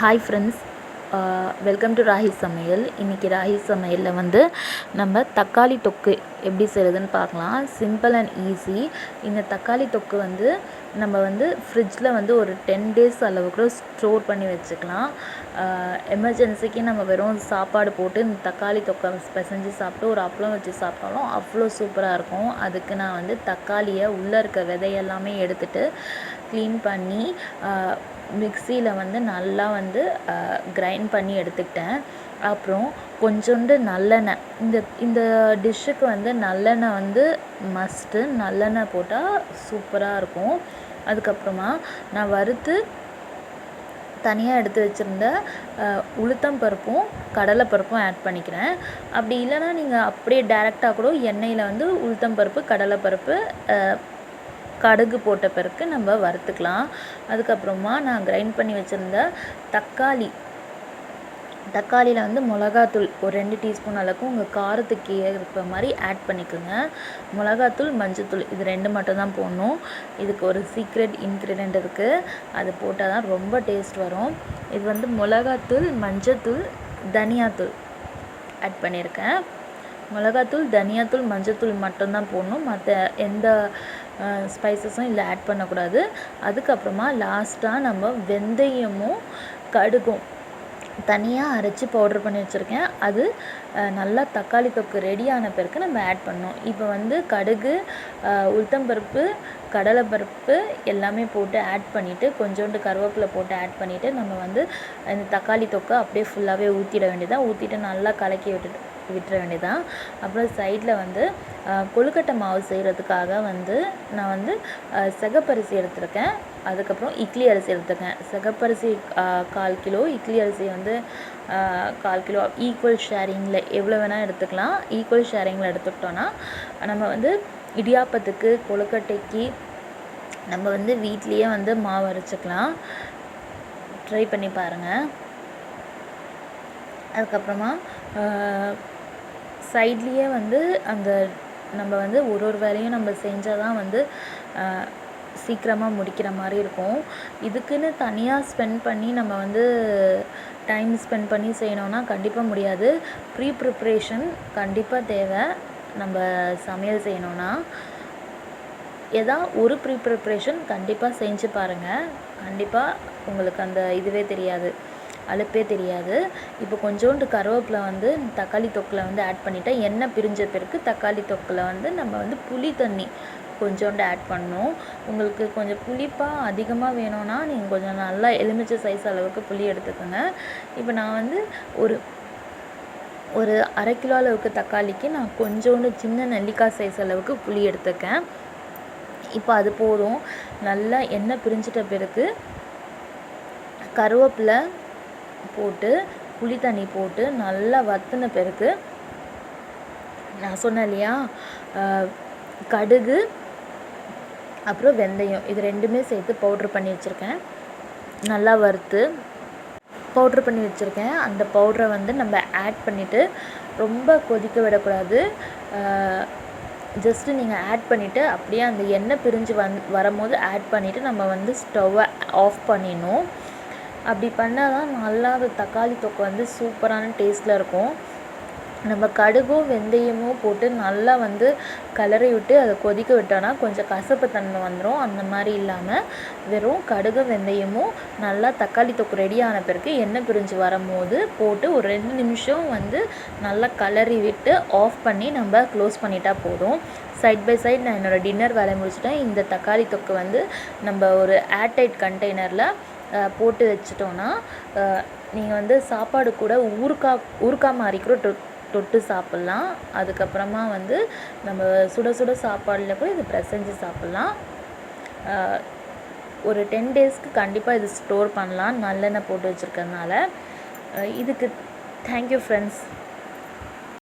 Hi friends welcome to ragi சமையல் இன்றைக்கி ராகி சமையலில் வந்து நம்ம தக்காளி தொக்கு எப்படி செய்கிறதுன்னு பார்க்கலாம். சிம்பிள் அண்ட் ஈஸி இந்த தக்காளி தொக்கு வந்து நம்ம வந்து ஃப்ரிட்ஜில் வந்து ஒரு டென் டேஸ் அளவுக்கு ஸ்டோர் பண்ணி வச்சுக்கலாம். எமர்ஜென்சிக்கு நம்ம வெறும் சாப்பாடு போட்டு இந்த தக்காளி தொக்கை பிசைஞ்சு சாப்பிட்டு ஒரு அப்பளம் வச்சு சாப்பிட்டாலும் அவ்வளோ சூப்பராக இருக்கும். அதுக்கு நான் வந்து தக்காளியை உள்ளே இருக்க விதையெல்லாமே எடுத்துகிட்டு க்ளீன் பண்ணி மிக்சியில் வந்து நல்லா வந்து கிரைண்ட் பண்ணி எடுத்துக்கிட்டேன். அப்புறம் கொஞ்சோண்டு நல்லெண்ணெய். இந்த இந்த டிஷ்ஷுக்கு வந்து நல்லெண்ணெய் வந்து மஸ்ட்டு நல்லெண்ணெய் போட்டால் சூப்பராக இருக்கும். அதுக்கப்புறமா நான் வறுத்து தனியாக எடுத்து வச்சுருந்த உளுத்தம் பருப்பும் கடலை பருப்பும் ஆட் பண்ணிக்கிறேன். அப்படி இல்லைன்னா நீங்கள் அப்படியே டேரெக்டாக கூட எண்ணெயில் வந்து உளுத்தம் பருப்பு கடலை பருப்பு கடுகு போட்ட பிறகு நம்ம வறுத்துக்கலாம். அதுக்கப்புறமா நான் கிரைண்ட் பண்ணி வச்சுருந்த தக்காளி தக்காளியில் வந்து மிளகாத்தூள் ஒரு ரெண்டு டீஸ்பூன் அளவுக்கு உங்கள் காரத்துக்கு ஏற்ப மாதிரி ஆட் பண்ணிக்கோங்க. மிளகாத்தூள் மஞ்சத்தூள் இது ரெண்டு மட்டும் தான் போடணும். இதுக்கு ஒரு சீக்ரெட் இன்க்ரீடியண்ட் இருக்குது அது போட்டால் தான் ரொம்ப டேஸ்ட் வரும். இது வந்து மிளகாத்தூள் மஞ்சத்தூள் தனியாத்தூள் ஆட் பண்ணியிருக்கேன். மிளகாத்தூள் தனியாத்தூள் மஞ்சத்தூள் மட்டும்தான் போடணும். மற்ற எந்த ஸ்பைசஸும் இதில் ஆட் பண்ணக்கூடாது. அதுக்கப்புறமா லாஸ்ட்டாக நம்ம வெந்தயமும் கடுகும் தனியாக அரைச்சி பவுட்ரு பண்ணி வச்சுருக்கேன். அது நல்லா தக்காளி தொக்கு ரெடி ஆன பிறகு நம்ம ஆட் பண்ணோம் இப்போ வந்து கடுகு உளுத்தம்பருப்பு கடலைப்பருப்பு எல்லாமே போட்டு ஆட் பண்ணிவிட்டு கொஞ்சோண்டு கருவேப்பிலை போட்டு ஆட் பண்ணிவிட்டு நம்ம வந்து இந்த தக்காளி தொக்கை அப்படியே ஃபுல்லாகவே ஊற்றிட வேண்டியதாக ஊற்றிட்டு நல்லா கலக்கி விட்டுட்டு விட்டுற வேண்டியதான் அப்புறம் சைடில் வந்து கொழுக்கட்டை மாவு செய்கிறதுக்காக வந்து நான் வந்து சிகப்பரிசி எடுத்திருக்கேன். அதுக்கப்புறம் இட்லி அரிசி எடுத்துக்கேன் சிகப்பரிசி கால் கிலோ. இட்லி அரிசி வந்து கால் கிலோ. ஈக்குவல் ஷேரிங்கில் எவ்வளோ வேணால் எடுத்துக்கலாம். ஈக்குவல் ஷேரிங்கில் எடுத்துக்கிட்டோன்னா நம்ம வந்து இடியாப்பத்துக்கு கொழுக்கட்டைக்கு நம்ம வந்து வீட்லேயே வந்து மாவு அரைச்சிக்கலாம். ட்ரை பண்ணி பாருங்கள் அதுக்கப்புறமா சைட்லேயே வந்து அந்த நம்ம வந்து ஒரு ஒரு வேலையும் நம்ம செஞ்சால் தான் வந்து சீக்கிரமாக முடிக்கிற மாதிரி இருக்கும். இதுக்குன்னு தனியாக ஸ்பெண்ட் பண்ணி நம்ம வந்து டைம் ஸ்பெண்ட் பண்ணி செய்யணுன்னா கண்டிப்பாக முடியாது. ப்ரீ ப்ரிப்ரேஷன் கண்டிப்பாக தேவை. நம்ம சமையல் செய்யணுன்னா எதா ஒரு ப்ரீ ப்ரிப்ரேஷன் கண்டிப்பாக செஞ்சு பாருங்கள் கண்டிப்பாக உங்களுக்கு அந்த இதுவே தெரியாது. அலுப்பே தெரியாது. இப்போ கொஞ்சோண்டு கருவேப்பிலை வந்து தக்காளி தொக்கில் வந்து ஆட் பண்ணிட்டேன் எண்ணெய் பிரிஞ்ச பிறகு தக்காளி தொக்கில் வந்து நம்ம வந்து புளி தண்ணி கொஞ்சோண்டு ஆட் பண்ணணும் உங்களுக்கு கொஞ்சம் புளிப்பாக அதிகமாக வேணும்னா நீங்கள் கொஞ்சம் நல்லா எலுமிச்சை சைஸ் அளவுக்கு புளி எடுத்துக்கோங்க. இப்போ நான் வந்து ஒரு ஒரு அரை கிலோ அளவுக்கு தக்காளிக்கு நான் கொஞ்சோண்டு சின்ன நெல்லிக்காய் சைஸ் அளவுக்கு புளி எடுத்துக்கேன். இப்போ அது போதும். நல்லா எண்ணெய் பிரிஞ்சிட்ட பிறகு கருவேப்பிலை போட்டு புளி தண்ணி போட்டு நல்லா வத்தின பிறகு நான் சொன்னேன் இல்லையா கடுகு அப்புறம் வெந்தயம். இது ரெண்டுமே சேர்த்து பவுட்ரு பண்ணி வச்சுருக்கேன். நல்லா வறுத்து பவுட்ரு பண்ணி வச்சுருக்கேன். அந்த பவுட்ரை வந்து நம்ம ஆட் பண்ணிவிட்டு ரொம்ப கொதிக்க விடக்கூடாது. ஜஸ்ட்டு நீங்கள் ஆட் பண்ணிவிட்டு அப்படியே அந்த எண்ணெய் பிரிஞ்சு வந் வரும்போது ஆட் பண்ணிவிட்டு நம்ம வந்து ஸ்டவ்வை ஆஃப் பண்ணிடணும். அப்படி பண்ணால் தான் நல்லா அந்த தக்காளி தொக்கு வந்து சூப்பரான டேஸ்ட்டில் இருக்கும். நம்ம கடுகும் வெந்தயமும் போட்டு நல்லா வந்து கிளறி விட்டு அதை கொதிக்க விட்டோன்னா கொஞ்சம் கசப்பு தன்மை வந்துடும் அந்த மாதிரி இல்லாமல் வெறும் கடுகு வெந்தயமும் நல்லா தக்காளி தொக்கு ரெடி ஆன பிறகு எண்ணெய் பிரிஞ்சு வரும்போது போட்டு ஒரு ரெண்டு நிமிஷம் வந்து நல்லா கிளறி விட்டு ஆஃப் பண்ணி நம்ம க்ளோஸ் பண்ணிட்டா போதும். சைட் பை சைட் நான் என்னோடய டின்னர் வேலை முடிச்சிட்டேன். இந்த தக்காளி தொக்கு வந்து நம்ம ஒரு ஏர்டைட் கண்டெய்னரில் போட்டு வச்சிட்டோன்னா நீங்கள் வந்து சாப்பாடு கூட ஊறுக்கா ஊறுக்காமல் மாதிரி கூட தொட்டு சாப்பிட்லாம். அதுக்கப்புறமா வந்து நம்ம சுட சுட சாப்பாடில் கூட இது பிசைஞ்சு சாப்பிட்லாம். ஒரு டென் டேஸ்க்கு கண்டிப்பாக இது ஸ்டோர் பண்ணலாம். நல்லெண்ணெய் போட்டு வச்சுருக்கறனால இதுக்கு தேங்க்யூ ஃப்ரெண்ட்ஸ்